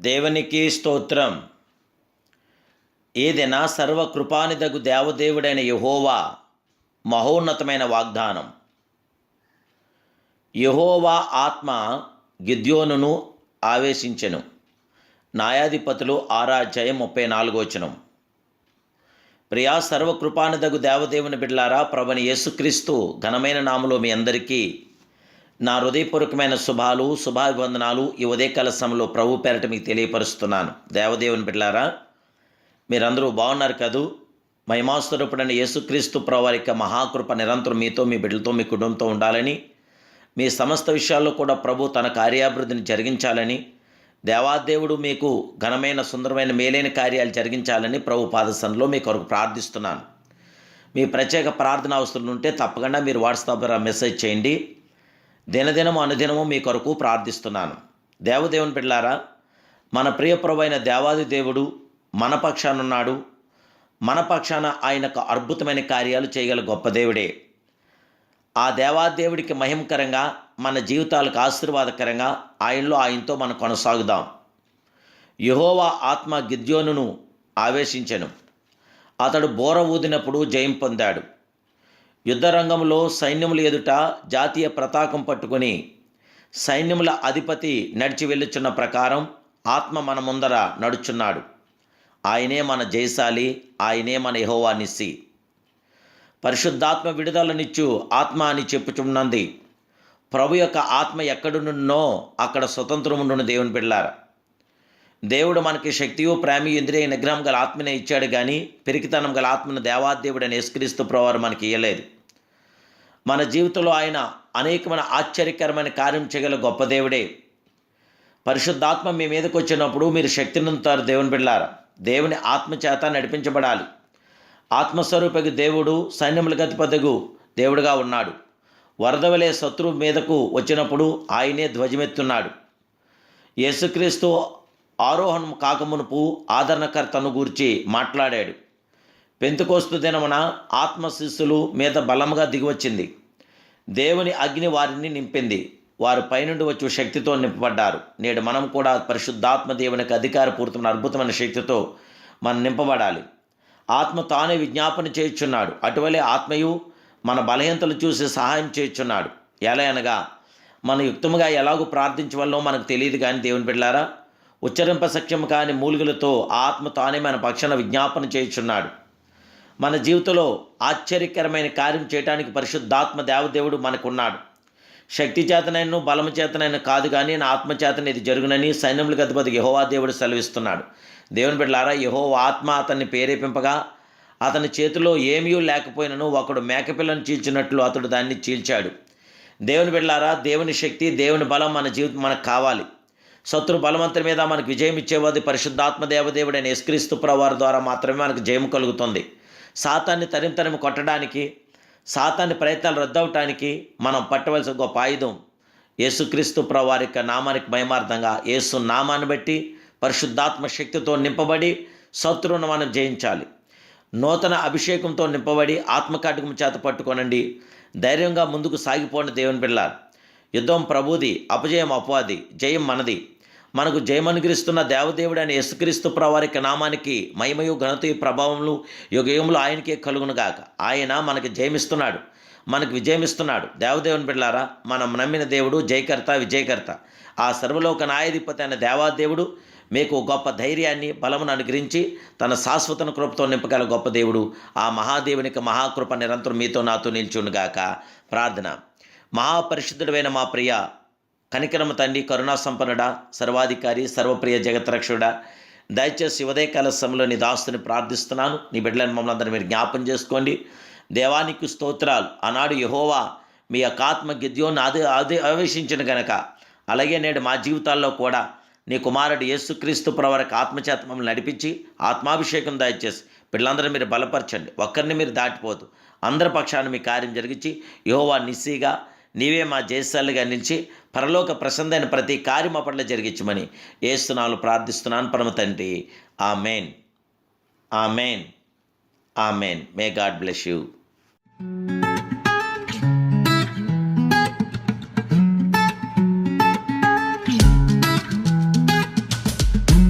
దేవునికి స్తోత్రం. ఏదైనా సర్వకృపానిదగు దేవదేవుడైన యహోవా మహోన్నతమైన వాగ్దానం. యహోవా ఆత్మ గిద్యోనును ఆవేశించెను. న్యాయాధిపతులు ఆరాధ్యాయం ముప్పై నాలుగోచనం ప్రియా సర్వకృపానిదగు దేవదేవుని బిడ్లారా ప్రభని యేసుక్రీస్తు ఘనమైన నామలో మీ అందరికీ నా హృదయపూర్వకమైన శుభాలు శుభాభివందనాలు ఈ ఉదయకాల సమయంలో ప్రభు పేరట మీకు తెలియపరుస్తున్నాను. దేవదేవుని బిడ్డారా మీరందరూ బాగున్నారు కదూ? మహిమాస్వరూపుడైన యేసుక్రీస్తు ప్రవారి యొక్క మహాకృప నిరంతరం మీతో మీ బిడ్డలతో మీ కుటుంబంతో ఉండాలని మీ సమస్త విషయాల్లో కూడా ప్రభు తన కార్యాభివృద్ధిని జరిగించాలని దేవాదేవుడు మీకు ఘనమైన సుందరమైన మేలైన కార్యాలు జరిగించాలని ప్రభు పాదసనలో మీ కొరకు ప్రార్థిస్తున్నాను. మీ ప్రత్యేక ప్రార్థన అవసరం ఉంటే తప్పకుండా మీరు వాట్సాప్ ద్వారా మెసేజ్ చేయండి. దినదినము అనుదినము మీ కొరకు ప్రార్థిస్తున్నాను. దేవదేవుని బిడ్లారా మన ప్రియప్రవైన దేవాది దేవుడు మన పక్షానున్నాడు. మన పక్షాన ఆయనకు అద్భుతమైన కార్యాలు చేయగల గొప్ప దేవుడే. ఆ దేవాదేవుడికి మహిమకరంగా మన జీవితాలకు ఆశీర్వాదకరంగా ఆయనలో ఆయనతో మనం కొనసాగుదాం. యహోవా ఆత్మ గిద్యోనును ఆవేశించను. అతడు బోర ఊదినప్పుడు జయం పొందాడు. యుద్ధరంగంలో సైన్యముల ఎదుట జాతీయ ప్రతాకం పట్టుకొని సైన్యముల అధిపతి నడిచి వెళ్ళుచున్న ప్రకారం ఆత్మ మన ముందర నడుచున్నాడు. ఆయనే మన జయశాలి ఆయనే మన యహోవా నిస్సి. పరిశుద్ధాత్మ విడుదలనిచ్చు ఆత్మ అని చెప్పుచున్నది ప్రభు యొక్క ఆత్మ ఎక్కడున్నో అక్కడ స్వతంత్రముండును దేవుని బిడ్డారు దేవుడు మనకి శక్తియు ప్రేమి ఇంద్రియ నిగ్రహం గల ఆత్మనే ఇచ్చాడు కానీ పెరికితనం గల ఆత్మను దేవాదేవుడు అని యేసుక్రీస్తు ప్రవారు మనకి ఇయ్యలేదు. మన జీవితంలో ఆయన అనేకమైన ఆశ్చర్యకరమైన కార్యం చేయగల గొప్ప దేవుడే. పరిశుద్ధాత్మ మీ మీదకి వచ్చినప్పుడు మీరు శక్తిని దేవుని బిళ్ళారా దేవుని ఆత్మ చేత నడిపించబడాలి. ఆత్మస్వరూపకు దేవుడు సైన్యముల గతిపదగు దేవుడుగా ఉన్నాడు. వరదవలే శత్రువు మీదకు వచ్చినప్పుడు ఆయనే ధ్వజమెత్తున్నాడు. యేసుక్రీస్తు ఆరోహణం కాకమునుపు ఆదరణకర్తను గూర్చి మాట్లాడాడు. పెంతుకోస్తు దినమున ఆత్మ శిష్యులు మీద బలముగా దిగివచ్చింది. దేవుని అగ్ని వారిని నింపింది. వారు పైనుండి వచ్చే శక్తితో నింపబడ్డారు. నేడు మనం కూడా పరిశుద్ధాత్మ దేవునికి అధికారపూరితమైన అద్భుతమైన శక్తితో మనం నింపబడాలి. ఆత్మ తానే విజ్ఞాపన చేయుచున్నాడు. అటువలే ఆత్మయు మన బలహీనతలు చూసి సహాయం చేయుచున్నాడు. ఎలా అనగా మన యుక్తముగా ఎలాగూ ప్రార్థించవల్లో మనకు తెలియదు కానీ దేవుని బిడ్డారా ఉచ్చరింప సఖ్యం కాని మూలికలతో ఆత్మ తానే మన పక్షాన విజ్ఞాపన చేయుచున్నాడు. మన జీవితంలో ఆశ్చర్యకరమైన కార్యం చేయడానికి పరిశుద్ధాత్మ దేవదేవుడు మనకున్నాడు. శక్తి చేతనైన బలము చేతనైన కాదు కానీ నా ఆత్మచేతన ఇది జరుగునని సైన్యములకు అధిపతి యహోవా దేవుడు సెలవిస్తున్నాడు. దేవుని బిడ్డలారా యహో ఆత్మ అతన్ని ప్రేరేపింపగా అతని చేతిలో ఏమీ లేకపోయినను ఒకడు మేకపిల్లను చీల్చినట్లు అతడు దాన్ని చీల్చాడు. దేవుని బిడ్డలారా దేవుని శక్తి దేవుని బలం మన జీవితం మనకు కావాలి. శత్రు బలవంతుల మీద మనకు విజయం ఇచ్చేవాది పరిశుద్ధాత్మ దేవదేవుడైన యశ్క్రీస్తు ప్రవారి ద్వారా మాత్రమే మనకు జయం కలుగుతుంది. సాతాన్ని తరిమి తరిమి కొట్టడానికి సాతాన్ని ప్రయత్నాలు రద్దవటానికి మనం పట్టవలసిన గొప్ప ఆయుధం యేసుక్రీస్తు ప్రవారి యొక్క నామానికి మయమార్థంగా యేసు నామాన్ని బట్టి పరిశుద్ధాత్మ శక్తితో నింపబడి శత్రువును మనం జయించాలి. నూతన అభిషేకంతో నింపబడి ఆత్మకాటకం చేత పట్టుకోనండి. ధైర్యంగా ముందుకు సాగిపోండి దేవుని పిల్ల యుద్ధం ప్రభుది అపజయం అపవాది జయం మనది. మనకు జయమనుగ్రిస్తున్న దేవదేవుడు అని యేసుక్రీస్తు ప్రవారికి నామానికి మహిమయు ఘనతయు ప్రభావములు యుగయుములు ఆయనకే కలుగునుగాక. ఆయన మనకి జయమిస్తున్నాడు. మనకు విజయమిస్తున్నాడు. దేవదేవుని బిడ్డారా మనం నమ్మిన దేవుడు జయకర్త విజయకర్త. ఆ సర్వలోక న్యాయాధిపతి అయిన దేవాదేవుడు మీకు గొప్ప ధైర్యాన్ని బలమును అనుగ్రహించి తన శాశ్వతన కృపతో నింపగల గొప్ప దేవుడు. ఆ మహాదేవునికి మహాకృప నిరంతరం మీతో నాతో నిల్చునుగాక. ప్రార్థన. మహాపరిశుద్ధుడైన మా ప్రియ కనికరమ తండ్రి కరుణా సంపన్నుడా సర్వాధికారి సర్వప్రియ జగత్రక్షుడా దయచేసి ఉదయకాల సమయంలో నీ దాస్తుని ప్రార్థిస్తున్నాను. నీ బిడ్డలను మమ్మల్ని అందరూ మీరు జ్ఞాపం చేసుకోండి. దేవానికి స్తోత్రాలు. ఆనాడు యహోవా మీ యొక్క ఆత్మ గిద్యోను అది అదే ఆవేశించిన గనక. అలాగే నేడు మా జీవితాల్లో కూడా నీ కుమారుడు యేసుక్రీస్తు ప్రవరకు ఆత్మచేత మమ్మల్ని నడిపించి ఆత్మాభిషేకం దయచేసి పిల్లలందరూ మీరు బలపరచండి. ఒక్కరిని మీరు దాటిపోదు. అందరి పక్షాన్ని మీ కార్యం జరిగించి యహోవా నిస్సీగా నీవే మా జయశాలిగా నిలిచి పరలోక ప్రసందైన ప్రతి కార్యం పట్ల జరిగించమని ఏస్తున్నాను ప్రార్థిస్తున్నాను పరమ తండ్రి. ఆ మెయిన్ ఆ మెయిన్ ఆ main may God bless you